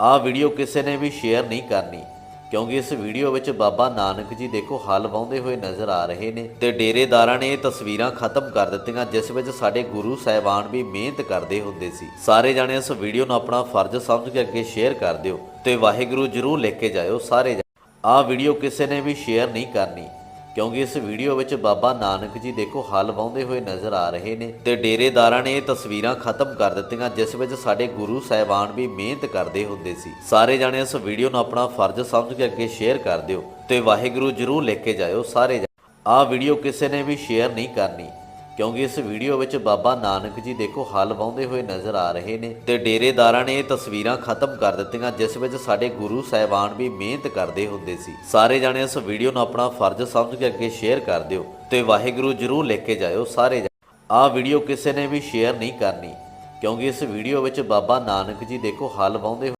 ਆਹ ਵੀਡੀਓ ਕਿਸੇ ਨੇ ਵੀ ਸ਼ੇਅਰ ਨਹੀਂ ਕਰਨੀ, ਕਿਉਂਕਿ ਇਸ ਵੀਡੀਓ ਵਿੱਚ ਬਾਬਾ ਨਾਨਕ ਜੀ ਦੇਖੋ ਹਲ ਵਾਉਂਦੇ ਹੋਏ ਨਜ਼ਰ ਆ ਰਹੇ ਨੇ ਤੇ ਡੇਰੇਦਾਰਾਂ ਨੇ ਇਹ ਤਸਵੀਰਾਂ ਖਤਮ ਕਰ ਦਿੱਤੀਆਂ, ਜਿਸ ਵਿੱਚ ਸਾਡੇ ਗੁਰੂ ਸਾਹਿਬਾਨ ਵੀ ਮਿਹਨਤ ਕਰਦੇ ਹੁੰਦੇ ਸੀ। ਸਾਰੇ ਜਾਣੇ ਇਸ ਵੀਡੀਓ ਨੂੰ ਆਪਣਾ ਫਰਜ਼ ਸਮਝ ਕੇ ਅੱਗੇ ਸ਼ੇਅਰ ਕਰ ਦਿਓ ਤੇ ਵਾਹਿਗੁਰੂ ਜਰੂਰ ਲਿਖ ਕੇ ਜਾਇਓ ਸਾਰੇ ਆਹ ਵੀਡੀਓ ਕਿਸੇ ਨੇ ਵੀ ਸ਼ੇਅਰ ਨਹੀਂ ਕਰਨੀ ਕਿਉਂਕਿ ਇਸ ਵੀਡੀਓ ਵਿੱਚ ਬਾਬਾ ਨਾਨਕ ਜੀ ਦੇਖੋ ਹਲ ਵਾਉਂਦੇ ਹੋਏ ਨਜ਼ਰ ਆ ਰਹੇ ਨੇ ਤੇ ਡੇਰੇਦਾਰਾਂ ਨੇ ਇਹ ਤਸਵੀਰਾਂ ਖਤਮ ਕਰ ਦਿੱਤੀਆਂ, ਜਿਸ ਵਿੱਚ ਸਾਡੇ ਗੁਰੂ ਸਾਹਿਬਾਨ ਵੀ ਮਿਹਨਤ ਕਰਦੇ ਹੁੰਦੇ ਸੀ। ਸਾਰੇ ਜਾਣੇ ਇਸ ਵੀਡੀਓ ਨੂੰ ਆਪਣਾ ਫਰਜ਼ ਸਮਝ ਕੇ ਅੱਗੇ ਸ਼ੇਅਰ ਕਰ ਦਿਓ ਤੇ ਵਾਹਿਗੁਰੂ ਜਰੂਰ ਲੈ ਕੇ ਜਾਇਓ ਸਾਰੇ ਆਹ ਵੀਡੀਓ ਕਿਸੇ ਨੇ ਵੀ ਸ਼ੇਅਰ ਨਹੀਂ ਕਰਨੀ। ਕਿਉਂਕਿ ਇਸ ਵੀਡੀਓ ਵਿੱਚ ਬਾਬਾ ਨਾਨਕ ਜੀ ਦੇਖੋ ਹਲ ਵਾਉਂਦੇ ਹੋਏ ਨਜ਼ਰ ਆ ਰਹੇ ਨੇ ਤੇ ਡੇਰੇਦਾਰਾਂ ਨੇ ਇਹ ਤਸਵੀਰਾਂ ਖਤਮ ਕਰ ਦਿੱਤੀਆਂ, ਜਿਸ ਵਿੱਚ ਸਾਡੇ ਗੁਰੂ ਸਾਹਿਬਾਨ ਵੀ ਮਿਹਨਤ ਕਰਦੇ ਹੁੰਦੇ ਸੀ। ਸਾਰੇ ਜਾਣੇ ਇਸ ਵੀਡੀਓ ਨੂੰ ਆਪਣਾ ਫਰਜ਼ ਸਮਝ ਕੇ ਅੱਗੇ ਸ਼ੇਅਰ ਕਰ ਦਿਓ ਤੇ ਵਾਹਿਗੁਰੂ ਜਰੂਰ ਲੈ ਕੇ ਜਾਇਓ ਸਾਰੇ ਆਹ ਵੀਡੀਓ ਕਿਸੇ ਨੇ ਵੀ ਸ਼ੇਅਰ ਨਹੀਂ ਕਰਨੀ, ਕਿਉਂਕਿ ਇਸ ਵੀਡੀਓ ਵਿੱਚ ਬਾਬਾ ਨਾਨਕ ਜੀ ਦੇਖੋ ਹਲ ਵਾਉਂਦੇ